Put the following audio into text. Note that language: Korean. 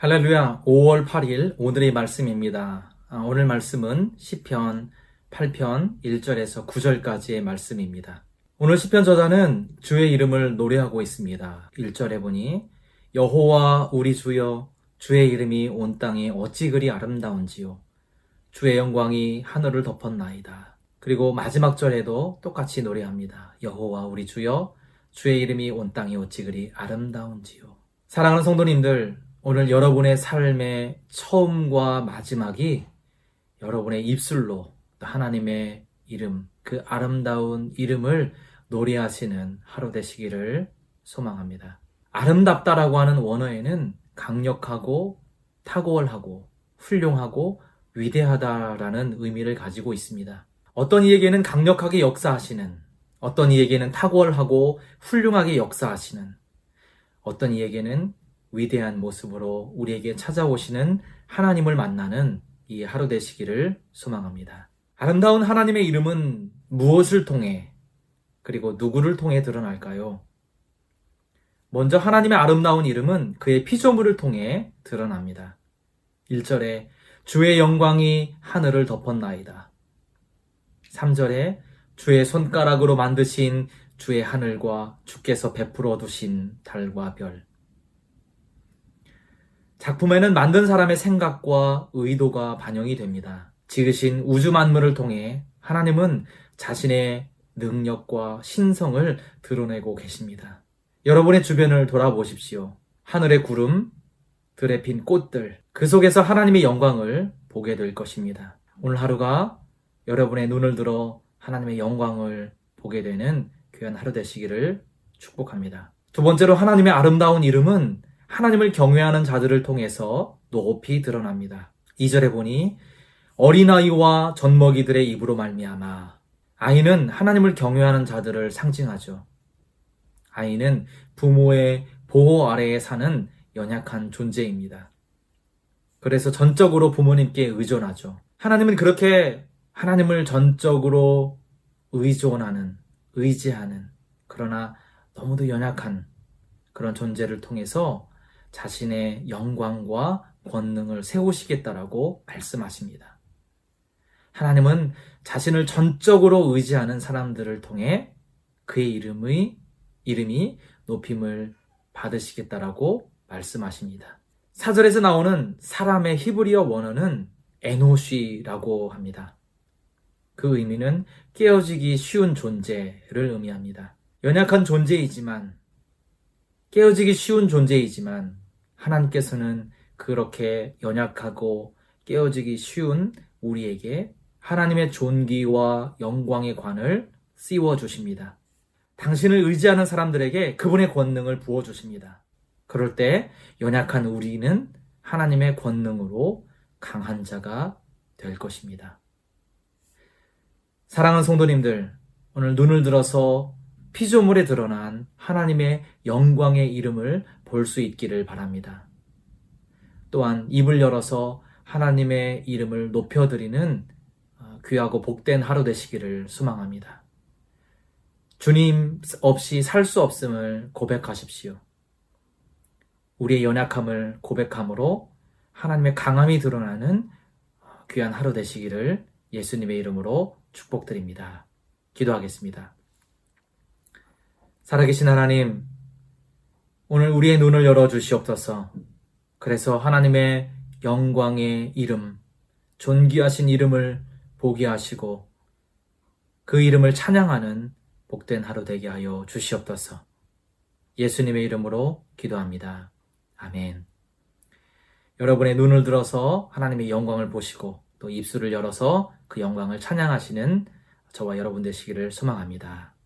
할렐루야. 5월 8일 오늘의 말씀입니다. 아, 오늘 말씀은 시편 8편 1절에서 9절까지의 말씀입니다. 오늘 시편 저자는 주의 이름을 노래하고 있습니다. 1절에 보니 여호와 우리 주여 주의 이름이 온 땅에 어찌 그리 아름다운지요. 주의 영광이 하늘을 덮었나이다. 그리고 마지막 절에도 똑같이 노래합니다. 여호와 우리 주여 주의 이름이 온 땅에 어찌 그리 아름다운지요. 사랑하는 성도님들, 오늘 여러분의 삶의 처음과 마지막이 여러분의 입술로 하나님의 이름, 그 아름다운 이름을 노래하시는 하루 되시기를 소망합니다. 아름답다라고 하는 원어에는 강력하고 탁월하고 훌륭하고 위대하다라는 의미를 가지고 있습니다. 어떤 이에게는 강력하게 역사하시는, 어떤 이에게는 탁월하고 훌륭하게 역사하시는, 어떤 이에게는 위대한 모습으로 우리에게 찾아오시는 하나님을 만나는 이 하루 되시기를 소망합니다. 아름다운 하나님의 이름은 무엇을 통해 그리고 누구를 통해 드러날까요? 먼저 하나님의 아름다운 이름은 그의 피조물을 통해 드러납니다. 1절에 주의 영광이 하늘을 덮었나이다. 3절에 주의 손가락으로 만드신 주의 하늘과 주께서 베풀어 두신 달과 별. 작품에는 만든 사람의 생각과 의도가 반영이 됩니다. 지으신 우주 만물을 통해 하나님은 자신의 능력과 신성을 드러내고 계십니다. 여러분의 주변을 돌아보십시오. 하늘의 구름, 들에 핀 꽃들, 그 속에서 하나님의 영광을 보게 될 것입니다. 오늘 하루가 여러분의 눈을 들어 하나님의 영광을 보게 되는 귀한 하루 되시기를 축복합니다. 두 번째로 하나님의 아름다운 이름은 하나님을 경외하는 자들을 통해서 높이 드러납니다. 2절에 보니 어린아이와 젖먹이들의 입으로 말미암아 아이는 하나님을 경외하는 자들을 상징하죠. 아이는 부모의 보호 아래에 사는 연약한 존재입니다. 그래서 전적으로 부모님께 의존하죠. 하나님은 그렇게 하나님을 전적으로 의존하는, 의지하는, 그러나 너무도 연약한 그런 존재를 통해서 자신의 영광과 권능을 세우시겠다라고 말씀하십니다. 하나님은 자신을 전적으로 의지하는 사람들을 통해 그의 이름의 이름이 높임을 받으시겠다라고 말씀하십니다. 사절에서 나오는 사람의 히브리어 원어는 에노시라고 합니다. 그 의미는 깨어지기 쉬운 존재를 의미합니다. 연약한 존재이지만 깨어지기 쉬운 존재이지만 하나님께서는 그렇게 연약하고 깨어지기 쉬운 우리에게 하나님의 존귀와 영광의 관을 씌워 주십니다. 당신을 의지하는 사람들에게 그분의 권능을 부어 주십니다. 그럴 때 연약한 우리는 하나님의 권능으로 강한 자가 될 것입니다. 사랑하는 성도님들, 오늘 눈을 들어서 피조물에 드러난 하나님의 영광의 이름을 볼 수 있기를 바랍니다. 또한 입을 열어서 하나님의 이름을 높여드리는 어, 귀하고 복된 하루 되시기를 소망합니다. 주님 없이 살 수 없음을 고백하십시오. 우리의 연약함을 고백함으로 하나님의 강함이 드러나는 귀한 하루 되시기를 예수님의 이름으로 축복드립니다. 기도하겠습니다. 살아계신 하나님, 오늘 우리의 눈을 열어 주시옵소서. 그래서 하나님의 영광의 이름, 존귀하신 이름을 보게 하시고 그 이름을 찬양하는 복된 하루 되게 하여 주시옵소서. 예수님의 이름으로 기도합니다. 아멘. 여러분의 눈을 들어서 하나님의 영광을 보시고 또 입술을 열어서 그 영광을 찬양하시는 저와 여러분 되시기를 소망합니다.